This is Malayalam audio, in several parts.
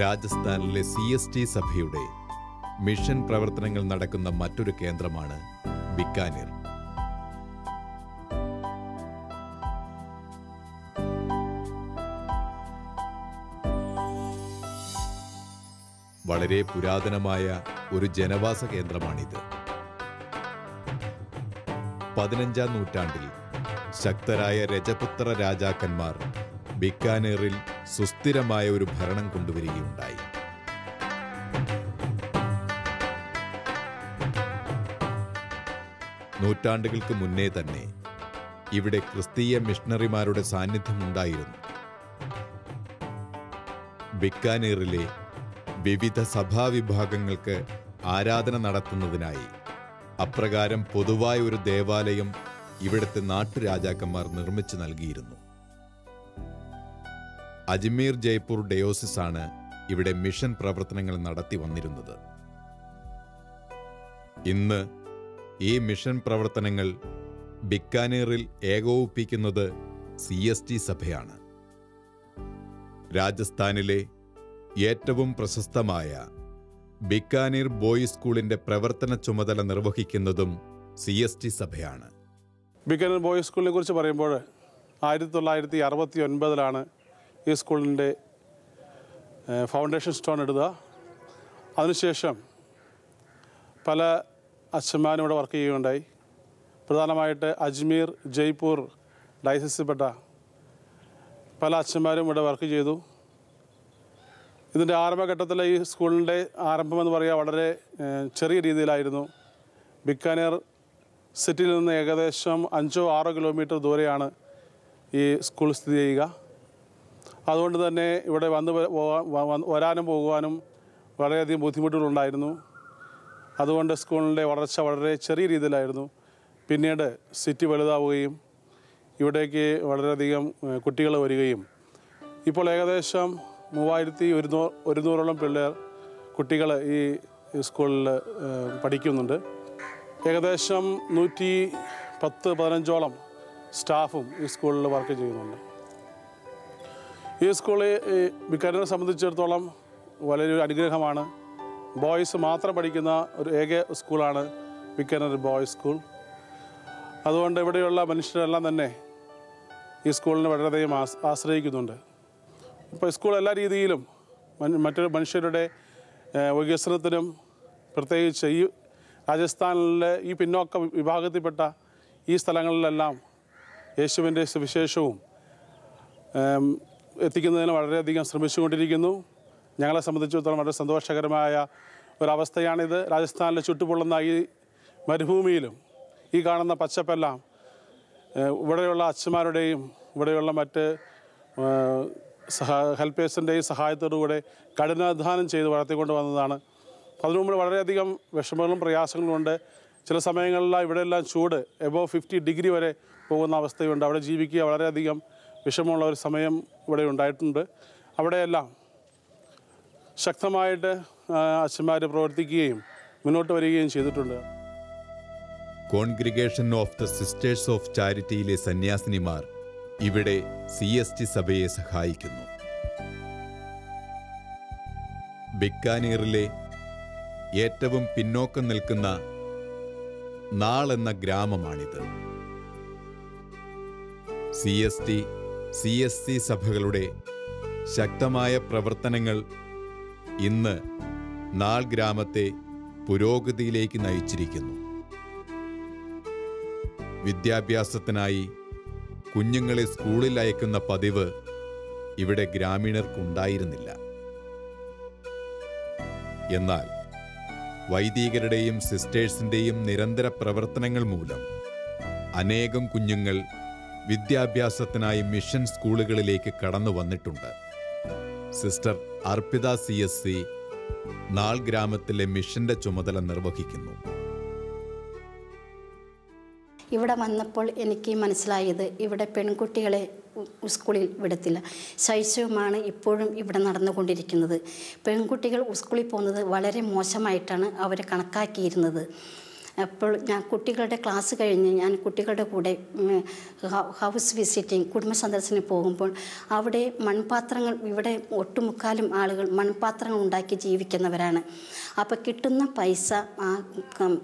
രാജസ്ഥാനിലെ സി എസ് ടി സഭയുടെ മിഷൻ പ്രവർത്തനങ്ങൾ നടക്കുന്ന മറ്റൊരു കേന്ദ്രമാണ് ബിക്കാനീർ. വളരെ പുരാതനമായ ഒരു ജനവാസ കേന്ദ്രമാണിത്. പതിനഞ്ചാം നൂറ്റാണ്ടിൽ ശക്തരായ രജപുത്ര രാജാക്കന്മാർ ബിക്കാനേറിൽ സുസ്ഥിരമായ ഒരു ഭരണം കൊണ്ടുവരികയുണ്ടായി. നൂറ്റാണ്ടുകൾക്ക് മുന്നേ തന്നെ ഇവിടെ ക്രിസ്തീയ മിഷണറിമാരുടെ സാന്നിധ്യമുണ്ടായിരുന്നു. ബിക്കാനീറിലെ വിവിധ സഭാവിഭാഗങ്ങൾക്ക് ആരാധന നടത്തുന്നതിനായി അപ്രകാരം പൊതുവായ ഒരു ദേവാലയം ഇവിടുത്തെ നാട്ടുരാജാക്കന്മാർ നിർമ്മിച്ചു നൽകിയിരുന്നു. അജ്മീർ ജയ്പൂർ ഡയോസിസ് ആണ് ഇവിടെ മിഷൻ പ്രവർത്തനങ്ങൾ നടത്തി വന്നിരുന്നത്. ഇന്ന് ഈ മിഷൻ പ്രവർത്തനങ്ങൾ ബിക്കാനീറിൽ ഏകോപിപ്പിക്കുന്നത് സി എസ് ടി സഭയാണ്. രാജസ്ഥാനിലെ ഏറ്റവും പ്രശസ്തമായ ബിക്കാനീർ ബോയ്സ് സ്കൂളിന്റെ പ്രവർത്തന ചുമതല നിർവഹിക്കുന്നതും സി എസ് ടി സഭയാണ്. ബിക്കാനീർ ബോയ്സ് സ്കൂളിനെ കുറിച്ച് പറയുമ്പോൾ ആയിരത്തി തൊള്ളായിരത്തി അറുപത്തി ഒൻപതിലാണ് ഈ സ്കൂളിന്റെ ഫൗണ്ടേഷൻ സ്റ്റോൺ ഇടുക. അതിനുശേഷം പല അച്ഛന്മാരും ഇവിടെ വർക്ക് ചെയ്യുകയുണ്ടായി. പ്രധാനമായിട്ട് അജ്മീർ ജയ്പൂർ ഡയസിസിൽപ്പെട്ട പല അച്ഛന്മാരും ഇവിടെ വർക്ക് ചെയ്തു. ഇതിന്റെ ആരംഭഘട്ടത്തിൽ ഈ സ്കൂളിന്റെ ആരംഭമെന്ന് പറയുക വളരെ ചെറിയ രീതിയിലായിരുന്നു. ബിക്കാനേർ സിറ്റിയിൽ നിന്ന് ഏകദേശം അഞ്ചോ ആറോ കിലോമീറ്റർ ദൂരെയാണ് ഈ സ്കൂൾ സ്ഥിതി ചെയ്യുക. അതുകൊണ്ട് തന്നെ ഇവിടെ വന്ന് വരാനും പോകുവാനും വളരെയധികം ബുദ്ധിമുട്ടുകളുണ്ടായിരുന്നു. അതുകൊണ്ട് സ്കൂളിന്റെ വളർച്ച വളരെ ചെറിയ രീതിയിലായിരുന്നു. പിന്നീട് സിറ്റി വലുതാവുകയും ഇവിടേക്ക് വളരെയധികം കുട്ടികൾ വരികയും. ഇപ്പോൾ ഏകദേശം മൂവായിരത്തി ഒരുന്നൂ ഒരുന്നൂറോളം പിള്ളേർ കുട്ടികൾ ഈ സ്കൂളിൽ പഠിക്കുന്നുണ്ട്. ഏകദേശം നൂറ്റി പത്ത് പതിനഞ്ചോളം സ്റ്റാഫും ഈ സ്കൂളിൽ വർക്ക് ചെയ്യുന്നുണ്ട്. ഈ സ്കൂളിൽ വിക്കാരനെ സംബന്ധിച്ചിടത്തോളം വലിയൊരു അനുഗ്രഹമാണ്. ബോയ്സ് മാത്രം പഠിക്കുന്ന ഒരു ഏക സ്കൂളാണ് ബിക്കാനർ ബോയ്സ് സ്കൂൾ. അതുകൊണ്ട് ഇവിടെയുള്ള മനുഷ്യരെല്ലാം തന്നെ ഈ സ്കൂളിനെ വളരെയധികം ആശ്രയിക്കുന്നുണ്ട്. ഇപ്പോൾ സ്കൂൾ എല്ലാ രീതിയിലും മറ്റൊരു മറ്റു മനുഷ്യരുടെ വികസനത്തിനും പ്രത്യേകിച്ച് ഈ രാജസ്ഥാനിലെ ഈ പിന്നോക്ക വിഭാഗത്തിൽപ്പെട്ട ഈ സ്ഥലങ്ങളിലെല്ലാം യേശുവിന്റെ സുവിശേഷവും എത്തിക്കുന്നതിന് വളരെയധികം ശ്രമിച്ചുകൊണ്ടിരിക്കുന്നു. ഞങ്ങളെ സംബന്ധിച്ചിടത്തോളം വളരെ സന്തോഷകരമായ ഒരവസ്ഥയാണിത്. രാജസ്ഥാനിലെ ചുട്ടുപൊള്ളുന്ന ഈ മരുഭൂമിയിലും ഈ കാണുന്ന പച്ചപ്പെല്ലാം ഇവിടെയുള്ള അച്ഛന്മാരുടെയും ഇവിടെയുള്ള മറ്റ് സഹ ഹെൽപ്പേഴ്സിന്റെയും സഹായത്തോടുകൂടെ കഠിനാധ്വാനം ചെയ്ത് വളർത്തിക്കൊണ്ട് വന്നതാണ്. അതിനു മുമ്പ് വളരെയധികം വിഷമങ്ങളും പ്രയാസങ്ങളും ഉണ്ട്. ചില സമയങ്ങളിൽ ഇവിടെയെല്ലാം ചൂട് എബോവ് ഫിഫ്റ്റി ഡിഗ്രി വരെ പോകുന്ന അവസ്ഥയുണ്ട്. അവിടെ ജീവിക്കുക വളരെയധികം വിഷമമുള്ള ഒരു സമയം ഇവിടെ ഉണ്ടായിട്ടുണ്ട്. അവിടെയെല്ലാം ശക്തമായിട്ട് അച്ഛന്മാർ പ്രവർത്തിക്കുകയും മുന്നോട്ട് വരികയും ചെയ്തിട്ടുണ്ട്. Congregation of the sisters of ചാരിറ്റിയിലെ സന്യാസിനിമാർ ഇവിടെ സി എസ് ടി സഭയെ സഹായിക്കുന്നു. ബിക്കാനീറിലെ ഏറ്റവും പിന്നോക്കം നിൽക്കുന്ന നാളെന്ന ഗ്രാമമാണിത്. C S T C S C സഭകളുടെ ശക്തമായ പ്രവർത്തനങ്ങൾ ഇന്ന് നാൾ ഗ്രാമത്തെ പുരോഗതിയിലേക്ക് നയിച്ചിരിക്കുന്നു. വിദ്യാഭ്യാസത്തിനായി കുഞ്ഞുങ്ങളെ സ്കൂളിൽ അയക്കുന്ന പതിവ് ഇവിടെ ഗ്രാമീണർക്കുണ്ടായിരുന്നില്ല. എന്നാൽ വൈദികരുടെയും സിസ്റ്റേഴ്സിന്റെയും നിരന്തര പ്രവർത്തനങ്ങൾ മൂലം അനേകം കുഞ്ഞുങ്ങൾ വിദ്യാഭ്യാസത്തിനായി മിഷൻ സ്കൂളുകളിലേക്ക് കടന്നു വന്നിട്ടുണ്ട്. Sister Arpita C S C Nal ഗ്രാമത്തിലെ മിഷന്റെ ചുമതല നിർവഹിക്കുന്നു. ഇവിടെ വന്നപ്പോൾ എനിക്ക് മനസ്സിലായത് ഇവിടെ പെൺകുട്ടികളെ സ്കൂളിൽ വിടത്തില്ല. ശൈശവമാണ് ഇപ്പോഴും ഇവിടെ നടന്നുകൊണ്ടിരിക്കുന്നത്. പെൺകുട്ടികൾ സ്കൂളിൽ പോകുന്നത് വളരെ മോശമായിട്ടാണ് അവർ കണക്കാക്കിയിരുന്നത്. അപ്പോൾ ഞാൻ കുട്ടികളുടെ ക്ലാസ് കഴിഞ്ഞ് ഞാൻ കുട്ടികളുടെ കൂടെ ഹൗസ് വിസിറ്റിംഗ് കുടുംബ സന്ദർശനം പോകുമ്പോൾ അവിടെ മൺപാത്രങ്ങൾ ഇവിടെ ഒട്ടുമുക്കാലും ആളുകൾ മൺപാത്രങ്ങൾ ഉണ്ടാക്കി ജീവിക്കുന്നവരാണ്. അപ്പോൾ കിട്ടുന്ന പൈസ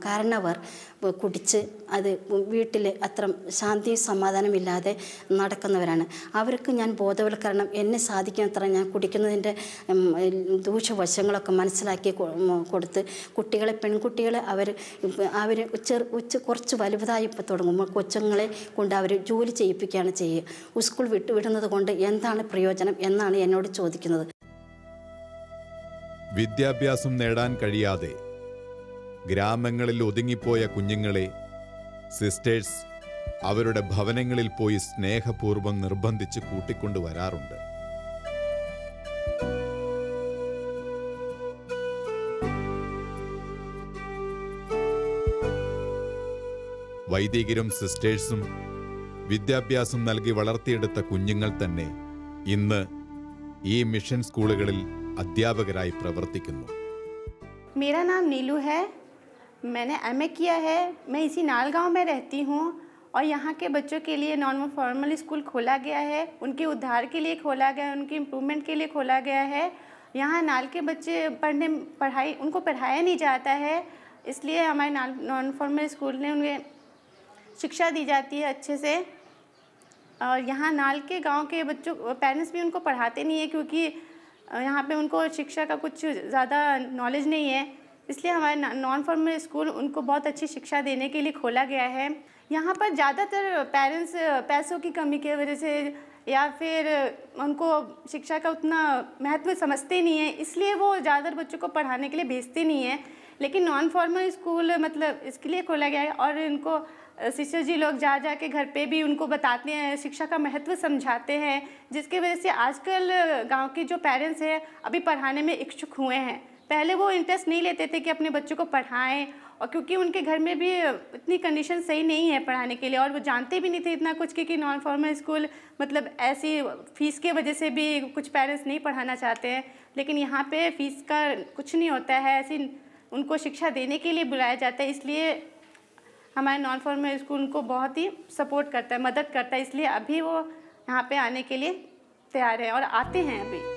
കാരണവർ കുടിച്ച് അത് വീട്ടിൽ അത്ര ശാന്തി സമാധാനമില്ലാതെ നടക്കുന്നവരാണ്. അവർക്ക് ഞാൻ ബോധവൽക്കരണം എന്നെ സാധിക്കുന്നത്ര ഞാൻ കുടിക്കുന്നതിന്റെ ദൂഷ്യവശങ്ങളൊക്കെ മനസ്സിലാക്കി കൊടുത്ത് കുട്ടികളെ പെൺകുട്ടികളെ അവർ അവർ ചെറു ഉച്ച കുറച്ച് വലുതായി തുടങ്ങുമ്പോൾ കൊച്ചുങ്ങളെ കൊണ്ട് അവർ ജോലി ചെയ്യിപ്പിക്കുകയാണ് ചെയ്യുക. സ്കൂൾ വിട്ടു വിടുന്നത് കൊണ്ട് എന്താണ് പ്രയോജനം എന്നാണ് എന്നോട് ചോദിക്കുന്നത്. വിദ്യാഭ്യാസം നേടാൻ കഴിയാതെ ഗ്രാമങ്ങളിൽ ഒതുങ്ങിപ്പോയ കുഞ്ഞുങ്ങളെ സിസ്റ്റേഴ്സ് അവരുടെ ഭവനങ്ങളിൽ പോയി സ്നേഹപൂർവം നിർബന്ധിച്ച് കൂട്ടിക്കൊണ്ടുവരാറുണ്ട് വൈദികരും സിസ്റ്റേഴ്സും വിദ്യാഭ്യാസം നൽകി വളർത്തിയെടുത്ത കുഞ്ഞുങ്ങൾ തന്നെ ഇന്ന് ഈ മിഷൻ സ്കൂളുകളിൽ അധ്യാപകരായി പ്രവർത്തിക്കുന്നു. മേരാ നാം നീലു ഹേ मैंने एमए किया है, मैं इसी नाल गाँव में रहती हूँ और यहाँ के बच्चों के लिए नॉर्मल फॉर्मल स्कूल खोला गया है, उनके उद्धार के लिए खोला गया है, उनके इम्प्रूवमेंट के लिए खोला गया है। यहाँ नाल के बच्चे पढ़ने, पढ़ाई, उनको पढ़ाया नहीं जाता है, इसलिए हमारे नाल नॉन फॉर्मल स्कूल ने उन्हें शिक्षा दी जाती है अच्छे से। और यहाँ नाल के गाँव के बच्चों पेरेंट्स भी उनको पढ़ाते नहीं है क्योंकि यहाँ पे उनको शिक्षा का कुछ ज़्यादा नॉलेज नहीं है। इसलिए हमारे नॉन फॉर्मल स्कूल उनको बहुत अच्छी शिक्षा देने के लिए खोला गया है। यहाँ पर ज़्यादातर पेरेंट्स पैसों की कमी की वजह से या फिर उनको शिक्षा का उतना महत्व समझते नहीं है, इसलिए वो ज़्यादातर बच्चों को पढ़ाने के लिए भेजते नहीं है। लेकिन नॉन फॉर्मल स्कूल मतलब इसके लिए खोला गया है और इनको शिक्षक जी लोग जा जा के घर पे भी उनको बताते हैं, शिक्षा का महत्व समझाते हैं, जिसकी वजह से आजकल गाँव के जो पेरेंट्स हैं, अभी पढ़ाने में इच्छुक हुए हैं। पहले वो इंटरेस्ट नहीं लेते थे कि अपने बच्चों को पढ़ाएँ और क्योंकि उनके घर में भी इतनी कंडीशन सही नहीं है पढ़ाने के लिए और वो जानते भी नहीं थे इतना कुछ कि, कि नॉन फॉर्मल स्कूल मतलब ऐसी फ़ीस के वजह से भी कुछ पेरेंट्स नहीं पढ़ाना चाहते हैं। लेकिन यहाँ पे फ़ीस का कुछ नहीं होता है ऐसी उनको शिक्षा देने के लिए बुलाया जाता है इसलिए हमारे नॉन फॉर्मल स्कूल उनको बहुत ही सपोर्ट करता है मदद करता है इसलिए अभी वो यहाँ पे आने के लिए तैयार है और आते हैं अभी।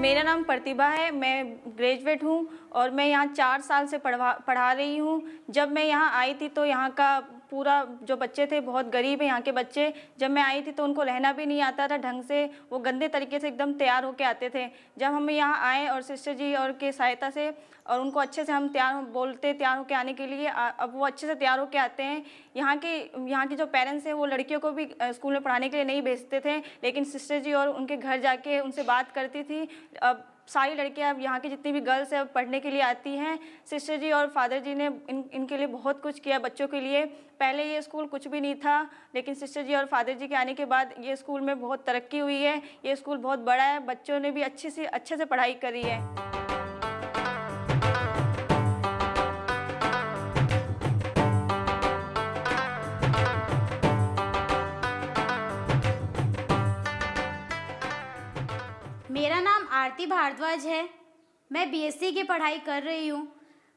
मेरा नाम प्रतिभा है, मैं ग्रेजुएट हूँ और मैं यहाँ चार साल से पढ़वा, पढ़ा रही हूँ। जब मैं यहाँ आई थी तो यहाँ का पूरा जो बच्चे थे, बहुत गरीब है यहाँ के बच्चे। जब मैं आई थी तो उनको रहना भी नहीं आता था ढंग से। वो गंदे तरीके से एकदम तैयार होके आते थे। जब हम यहाँ आए और सिस्टर जी और के सहायता से और उनको अच्छे से हम तैयार बोलते तैयार होके आने के लिए अब वो अच्छे से तैयार होके आते हैं। यहाँ के यहाँ के जो पेरेंट्स हैं वो लड़कियों को भी स्कूल में पढ़ाने के लिए नहीं भेजते थे। लेकिन सिस्टर जी और उनके घर जाके उनसे बात करती थी। अब सारी लड़कियाँ अब यहाँ की जितनी भी गर्ल्स हैं पढ़ने के लिए आती हैं। सिस्टर जी और फादर जी ने इन, इनके लिए बहुत कुछ किया बच्चों के लिए। पहले ये स्कूल कुछ भी नहीं था, लेकिन सिस्टर जी और फादर जी के आने के बाद ये स्कूल में बहुत तरक्की हुई है। ये स्कूल बहुत बड़ा है, बच्चों ने भी अच्छे से अच्छे से पढ़ाई करी है। मेरा नाम आरती भारद्वाज है। मैं बीएससी की पढ़ाई कर रही हूँ।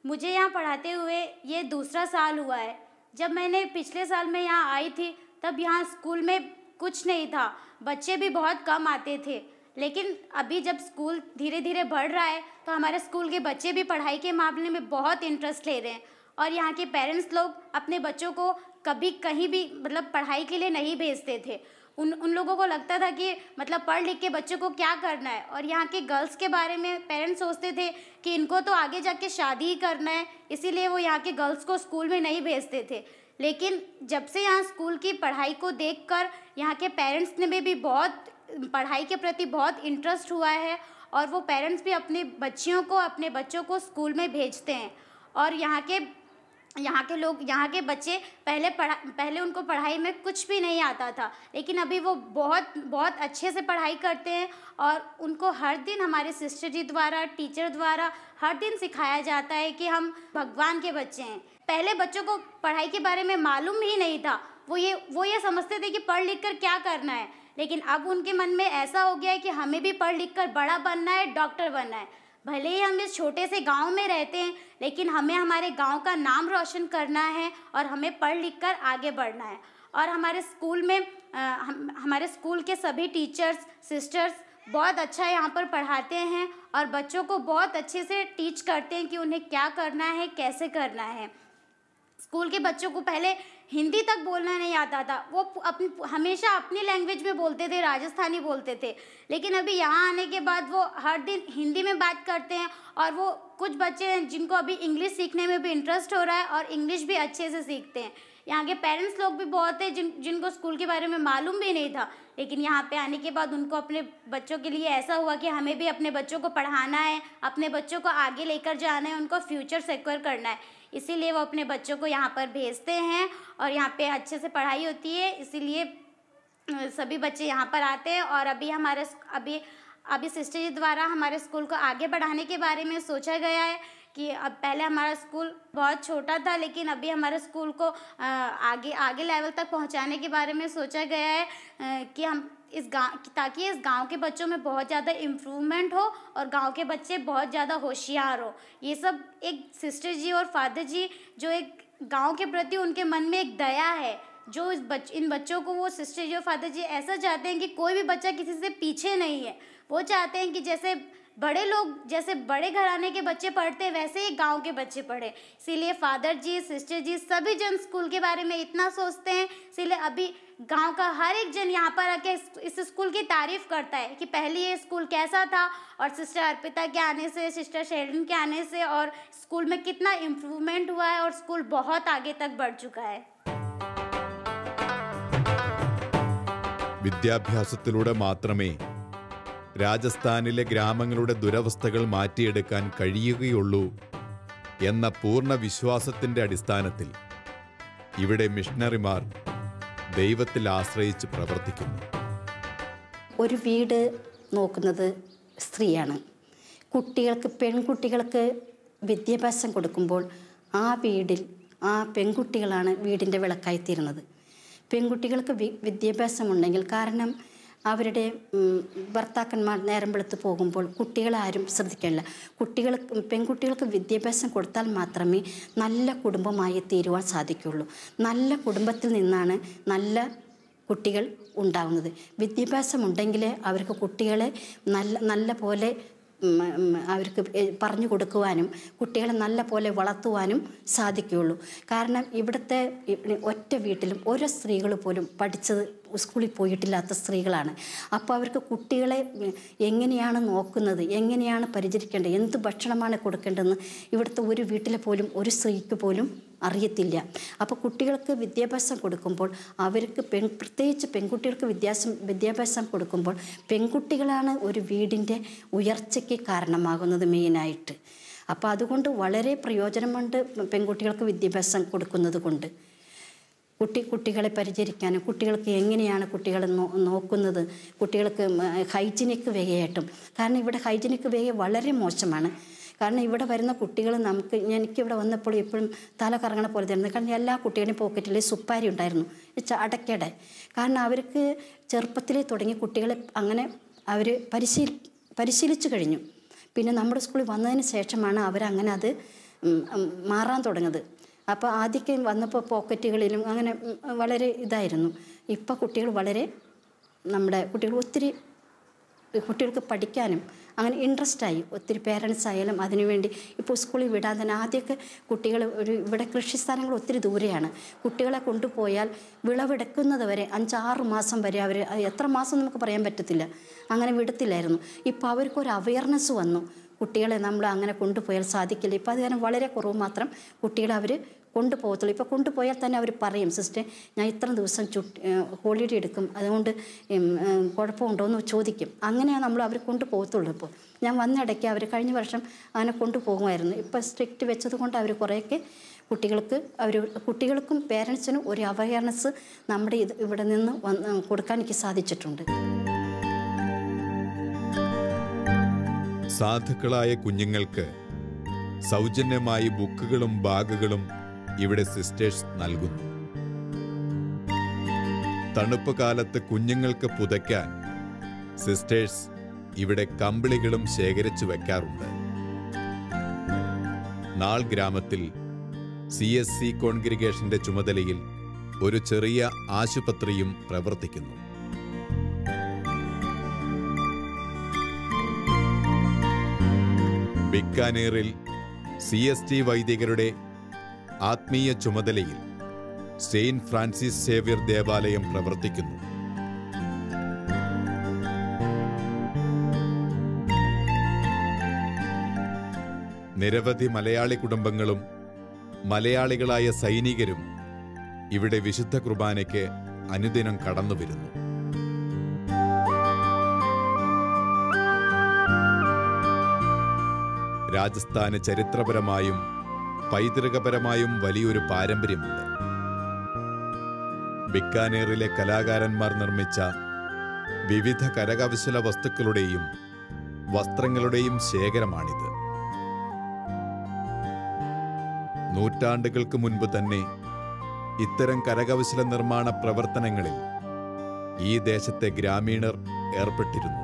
मुझे यहाँ पढ़ाते हुए ये दूसरा साल हुआ है। जब मैंने पिछले साल में यहाँ आई थी, तब यहाँ स्कूल में कुछ नहीं था। बच्चे भी बहुत कम आते थे। लेकिन अभी जब स्कूल धीरे धीरे बढ़ रहा है तो हमारे स्कूल के बच्चे भी पढ़ाई के मामले में बहुत इंटरेस्ट ले रहे हैं। और यहाँ के पेरेंट्स लोग अपने बच्चों को कभी कहीं भी मतलब पढ़ाई के लिए नहीं भेजते थे। उन उन लोगों को लगता था कि मतलब पढ़ लिख के बच्चों को क्या करना है? और यहाँ के गर्ल्स के बारे में पेरेंट्स सोचते थे कि इनको तो आगे जाके शादी ही करना है, इसीलिए वो यहाँ के गर्ल्स को स्कूल में नहीं भेजते थे। लेकिन जब से यहाँ स्कूल की पढ़ाई को देखकर यहाँ के पेरेंट्स ने भी बहुत, पढ़ाई के प्रति बहुत इंटरेस्ट हुआ है और वो पेरेंट्स भी अपने बच्चियों को, अपने बच्चों को स्कूल में भेजते हैं। और यहाँ के यहाँ के लोग, यहाँ के बच्चे पहले पढ़ा, पहले उनको पढ़ाई में कुछ भी नहीं आता था, लेकिन अभी वो बहुत बहुत अच्छे से पढ़ाई करते हैं और उनको हर दिन हमारे सिस्टर जी द्वारा टीचर द्वारा हर दिन सिखाया जाता है कि हम भगवान के बच्चे हैं। पहले बच्चों को पढ़ाई के बारे में मालूम ही नहीं था, वो ये वो ये समझते थे कि पढ़ लिख कर क्या करना है, लेकिन अब उनके मन में ऐसा हो गया है कि हमें भी पढ़ लिख कर बड़ा बनना है, डॉक्टर बनना है। भले ही हम इस छोटे से गाँव में रहते हैं लेकिन हमें हमारे गाँव का नाम रोशन करना है और हमें पढ़ लिख कर आगे बढ़ना है। और हमारे स्कूल में अ, हम हमारे स्कूल के सभी टीचर्स सिस्टर्स बहुत अच्छा यहाँ पर पढ़ाते हैं और बच्चों को बहुत अच्छे से टीच करते हैं कि उन्हें क्या करना है कैसे करना है। स्कूल के बच्चों को पहले हिंदी तक बोलना नहीं आता था। वो अपनी हमेशा अपनी लैंग्वेज में बोलते थे, राजस्थानी बोलते थे। लेकिन अभी यहाँ आने के बाद वो हर दिन हिंदी में बात करते हैं और वो कुछ बच्चे हैं जिनको अभी इंग्लिश सीखने में भी इंटरेस्ट हो रहा है और इंग्लिश भी अच्छे से सीखते हैं। यहाँ के पेरेंट्स लोग भी बहुत हैं जिन, जिनको स्कूल के बारे में मालूम भी नहीं था। लेकिन यहाँ पे आने के बाद उनको अपने बच्चों के लिए ऐसा हुआ कि हमें भी अपने बच्चों को पढ़ाना है, अपने बच्चों को आगे लेकर जाना है, उनको फ्यूचर सिक्योर करना है। इसीलिए वो अपने बच्चों को यहाँ पर भेजते हैं और यहाँ पे अच्छे से पढ़ाई होती है। इसीलिए सभी बच्चे यहाँ पर आते हैं और अभी हमारे अभी अभी सिस्टर जी द्वारा हमारे स्कूल को आगे बढ़ाने के बारे में सोचा गया है कि अब पहले हमारा स्कूल बहुत छोटा था, लेकिन अभी हमारे स्कूल को आगे आगे लेवल तक पहुँचाने के बारे में सोचा गया है कि हम इस गाँव ताकि इस गाँव के बच्चों में बहुत ज़्यादा इम्प्रूवमेंट हो और गाँव के बच्चे बहुत ज़्यादा होशियार हो। ये सब एक सिस्टर जी और फादर जी, जो एक गाँव के प्रति उनके मन में एक दया है, जो इस बच, इन बच्चों को वो सिस्टर जी और फादर जी ऐसा चाहते हैं कि कोई भी बच्चा किसी से पीछे नहीं है। वो चाहते हैं कि जैसे बड़े लोग जैसे बड़े घराने के बच्चे पढ़ते हैं वैसे ही गांव के बच्चे पढ़े इसीलिए फादर जी सिस्टर जी सभी जन स्कूल के बारे में इतना सोचते हैं इसीलिए अभी गांव का हर एक जन यहाँ पर आके इस, इस स्कूल की तारीफ करता है कि पहले ये स्कूल कैसा था और सिस्टर अर्पिता के आने से सिस्टर शेरन के आने से और स्कूल में कितना इम्प्रूवमेंट हुआ है और स्कूल बहुत आगे तक बढ़ चुका है വിദ്യാഭ്യാസത്തിലൂടെ മാത്രമേ രാജസ്ഥാനിലെ ഗ്രാമങ്ങളുടെ ദുരവസ്ഥകൾ മാറ്റിയെടുക്കാൻ കഴിയുകയുള്ളൂ എന്ന പൂർണ വിശ്വാസത്തിന്റെ അടിസ്ഥാനത്തിൽ ഇവിടെ മിഷണറിമാർ ദൈവത്തിൽ ആശ്രയിച്ച് പ്രവർത്തിക്കുന്നു. ഒരു വീട് നോക്കുന്നത് സ്ത്രീയാണ്. കുട്ടികൾക്ക് പെൺകുട്ടികൾക്ക് വിദ്യാഭ്യാസം കൊടുക്കുമ്പോൾ ആ വീടിൽ ആ പെൺകുട്ടികളാണ് വീടിന്റെ വിളക്കായിത്തീരുന്നത് പെൺകുട്ടികൾക്ക് വി വിദ്യാഭ്യാസമുണ്ടെങ്കിൽ കാരണം അവരുടെ ഭർത്താക്കന്മാർ നേരം വെളുത്ത് പോകുമ്പോൾ കുട്ടികളാരും ശ്രദ്ധിക്കണില്ല കുട്ടികൾ പെൺകുട്ടികൾക്ക് വിദ്യാഭ്യാസം കൊടുത്താൽ മാത്രമേ നല്ല കുടുംബമായി തീരുവാൻ സാധിക്കുകയുള്ളൂ നല്ല കുടുംബത്തിൽ നിന്നാണ് നല്ല കുട്ടികൾ ഉണ്ടാകുന്നത് വിദ്യാഭ്യാസമുണ്ടെങ്കിൽ അവർക്ക് കുട്ടികളെ നല്ല നല്ല പോലെ അവർക്ക് പറഞ്ഞു കൊടുക്കുവാനും കുട്ടികളെ നല്ല പോലെ വളർത്തുവാനും സാധിക്കുകയുള്ളൂ. കാരണം ഇവിടുത്തെ ഒറ്റ വീട്ടിലും ഓരോ സ്ത്രീകൾ പോലും പഠിച്ചത് സ്കൂളിൽ പോയിട്ടില്ലാത്ത സ്ത്രീകളാണ്. അപ്പോൾ അവർക്ക് കുട്ടികളെ എങ്ങനെയാണ് നോക്കുന്നത് എങ്ങനെയാണ് പരിചരിക്കേണ്ടത് എന്ത് ഭക്ഷണമാണ് കൊടുക്കേണ്ടതെന്ന് ഇവിടുത്തെ ഒരു വീട്ടിലെ പോലും ഒരു സ്ത്രീക്ക് പോലും അറിയത്തില്ല. അപ്പോൾ കുട്ടികൾക്ക് വിദ്യാഭ്യാസം കൊടുക്കുമ്പോൾ അവർക്ക് പെൺ പ്രത്യേകിച്ച് പെൺകുട്ടികൾക്ക് വിദ്യാസം വിദ്യാഭ്യാസം കൊടുക്കുമ്പോൾ പെൺകുട്ടികളാണ് ഒരു വീടിന്റെ ഉയർച്ചയ്ക്ക് കാരണമാകുന്നത് മെയിനായിട്ട്. അപ്പോൾ അതുകൊണ്ട് വളരെ പ്രയോജനമുണ്ട് പെൺകുട്ടികൾക്ക് വിദ്യാഭ്യാസം കൊടുക്കുന്നത് കൊണ്ട്. കുട്ടി കുട്ടികളെ പരിചരിക്കാനും കുട്ടികൾക്ക് എങ്ങനെയാണ് കുട്ടികളെ നോക്കുന്നത് കുട്ടികൾക്ക് ഹൈജീനിക് വേഗയായിട്ടും കാരണം ഇവിടെ ഹൈജീനിക് വേഗ വളരെ മോശമാണ്. കാരണം ഇവിടെ വരുന്ന കുട്ടികൾ നമുക്ക് എനിക്കിവിടെ വന്നപ്പോൾ എപ്പോഴും തല കറങ്ങണ പോലെ തന്നെ കാരണം എല്ലാ കുട്ടികളുടെയും പോക്കറ്റിൽ സുപ്പാരി ഉണ്ടായിരുന്നു. അടയ്ക്കടെ കാരണം അവർക്ക് ചെറുപ്പത്തിലേ തുടങ്ങി കുട്ടികളെ അങ്ങനെ അവർ പരിശീലി പരിശീലിച്ചു കഴിഞ്ഞു. പിന്നെ നമ്മുടെ സ്കൂളിൽ വന്നതിന് ശേഷമാണ് അവരങ്ങനെ അത് മാറാൻ തുടങ്ങുന്നത്. അപ്പോൾ ആദ്യമൊക്കെ വന്നപ്പോൾ പോക്കറ്റുകളിലും അങ്ങനെ വളരെ ഇതായിരുന്നു. ഇപ്പോൾ കുട്ടികൾ വളരെ നമ്മുടെ കുട്ടികൾ ഒത്തിരി കുട്ടികൾക്ക് പഠിക്കാനും അങ്ങനെ ഇൻട്രസ്റ്റ് ആയി. ഒത്തിരി പേരൻസ് ആയാലും അതിനുവേണ്ടി ഇപ്പോൾ സ്കൂളിൽ വിടാൻ തന്നെ ആദ്യമൊക്കെ കുട്ടികൾ ഒരു ഇവിടെ കൃഷി സ്ഥലങ്ങൾ ഒത്തിരി ദൂരെയാണ്. കുട്ടികളെ കൊണ്ടുപോയാൽ വിളവെടുക്കുന്നത് വരെ അഞ്ചാറ് മാസം വരെ അവർ എത്ര മാസം നമുക്ക് പറയാൻ പറ്റത്തില്ല. അങ്ങനെ വിടത്തില്ലായിരുന്നു. ഇപ്പോൾ അവർക്കൊരു അവയർനെസ് വന്നു. കുട്ടികളെ നമ്മൾ അങ്ങനെ കൊണ്ടുപോയാൽ സാധിക്കില്ല. ഇപ്പോൾ അത് കാരണം വളരെ കുറവ് മാത്രം കുട്ടികളെ അവർ കൊണ്ടുപോകത്തുള്ളൂ. ഇപ്പോൾ കൊണ്ടുപോയാൽ തന്നെ അവർ പറയും സിസ്റ്റർ ഞാൻ ഇത്ര ദിവസം ചുട്ട് ഹോളിഡേ എടുക്കും. അതുകൊണ്ട് കുഴപ്പമുണ്ടോ എന്ന് ചോദിക്കും. അങ്ങനെയാണ് നമ്മൾ അവർ കൊണ്ടുപോകത്തുള്ളൂ ഇപ്പോൾ ഞാൻ വന്നിടയ്ക്ക് അവർ കഴിഞ്ഞ വർഷം അങ്ങനെ കൊണ്ടുപോകുമായിരുന്നു. ഇപ്പോൾ സ്ട്രിക്റ്റ് വെച്ചതുകൊണ്ട് അവർ കുറേയൊക്കെ കുട്ടികൾക്ക് അവർ കുട്ടികൾക്കും പേരൻസിനും ഒരു അവയർനെസ് നമ്മുടെ ഇത് ഇവിടെ നിന്ന് വന്ന് കൊടുക്കാൻ എനിക്ക് സാധിച്ചിട്ടുണ്ട്. സാധുക്കളായ കുഞ്ഞുങ്ങൾക്ക് സൗജന്യമായി ബുക്കുകളും ബാഗുകളും ഇവിടെ സിസ്റ്റേഴ്സ് നൽകുന്നു. തണുപ്പ് കാലത്ത് കുഞ്ഞുങ്ങൾക്ക് പുതയ്ക്കാൻ സിസ്റ്റേഴ്സ് ഇവിടെ കമ്പിളികളും ശേഖരിച്ചു വയ്ക്കാറുണ്ട് നാൾ ഗ്രാമത്തിൽ സി എസ് സി കോൺഗ്രിഗേഷന്റെ ചുമതലയിൽ ഒരു ചെറിയ ആശുപത്രിയും പ്രവർത്തിക്കുന്നു. ബിക്കാനീറിൽ സി എസ് ടി വൈദികരുടെ ആത്മീയ ചുമതലയിൽ സെയിന്റ് ഫ്രാൻസിസ് സേവ്യർ ദേവാലയം പ്രവർത്തിക്കുന്നു. നിരവധി മലയാളി കുടുംബങ്ങളും മലയാളികളായ സൈനികരും ഇവിടെ വിശുദ്ധ കുർബാനയ്ക്ക് അനുദിനം കടന്നു വരുന്നു. രാജസ്ഥാന് ചരിത്രപരമായും പൈതൃകപരമായും വലിയൊരു പാരമ്പര്യമുണ്ട്. ബിക്കാനേറിലെ കലാകാരന്മാർ നിർമ്മിച്ച വിവിധ കരകൗശല വസ്തുക്കളുടെയും വസ്ത്രങ്ങളുടെയും ശേഖരമാണിത്. നൂറ്റാണ്ടുകൾക്ക് മുൻപ് തന്നെ ഇത്തരം കരകൗശല നിർമ്മാണ പ്രവർത്തനങ്ങളിൽ ഈ ദേശത്തെ ഗ്രാമീണർ ഏർപ്പെട്ടിരുന്നു.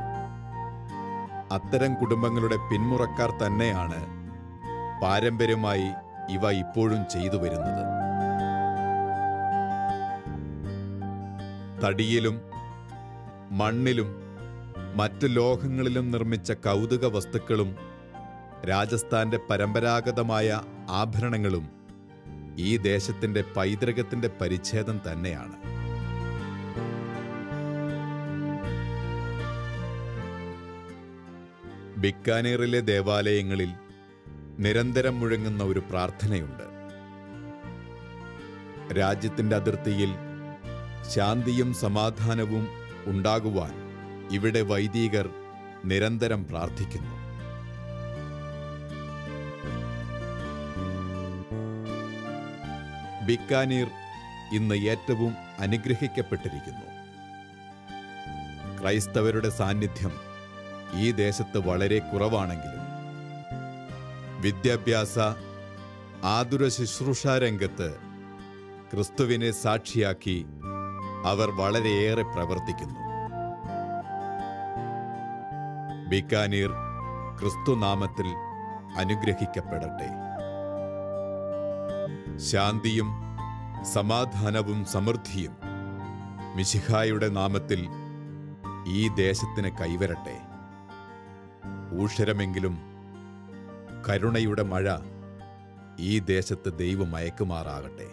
അത്തരം കുടുംബങ്ങളുടെ പിന്മുറക്കാർ തന്നെയാണ് പാരമ്പര്യമായി ഇവ ഇപ്പോഴും ചെയ്തു വരുന്നത്. തടിയിലും മണ്ണിലും മറ്റ് ലോഹങ്ങളിലും നിർമ്മിച്ച കൗതുക വസ്തുക്കളും രാജസ്ഥാന്റെ പരമ്പരാഗതമായ ആഭരണങ്ങളും ഈ ദേശത്തിന്റെ പൈതൃകത്തിന്റെ പരിച്ഛേദം തന്നെയാണ്. ബിക്കാനീറിലെ ദേവാലയങ്ങളിൽ നിരന്തരം മുഴങ്ങുന്ന ഒരു പ്രാർത്ഥനയുണ്ട്. രാജ്യത്തിന്റെ അതിർത്തിയിൽ ശാന്തിയും സമാധാനവും ഉണ്ടാകുവാൻ ഇവിടെ വൈദികർ നിരന്തരം പ്രാർത്ഥിക്കുന്നു. ബിക്കാനീർ ഇന്ന് ഏറ്റവും അനുഗ്രഹിക്കപ്പെട്ടിരിക്കുന്നു. ക്രൈസ്തവരുടെ സാന്നിധ്യം ഈ ദേശത്ത് വളരെ കുറവാണെങ്കിലും വിദ്യാഭ്യാസ ആതുര ശുശ്രൂഷ രംഗത്ത് ക്രിസ്തുവിനെ സാക്ഷിയാക്കി അവർ വളരെയേറെ പ്രവർത്തിക്കുന്നു. ബിക്കാനീർ ക്രിസ്തുനാമത്തിൽ അനുഗ്രഹിക്കപ്പെടട്ടെ. ശാന്തിയും സമാധാനവും സമൃദ്ധിയും മിശിഹായുടെ നാമത്തിൽ ഈ ദേശത്തിന് കൈവരട്ടെ. ഊഷരമെങ്കിലും കരുണയുടെ മഴ ഈ ദേശത്ത് ദൈവം അയക്കുമാറാകട്ടെ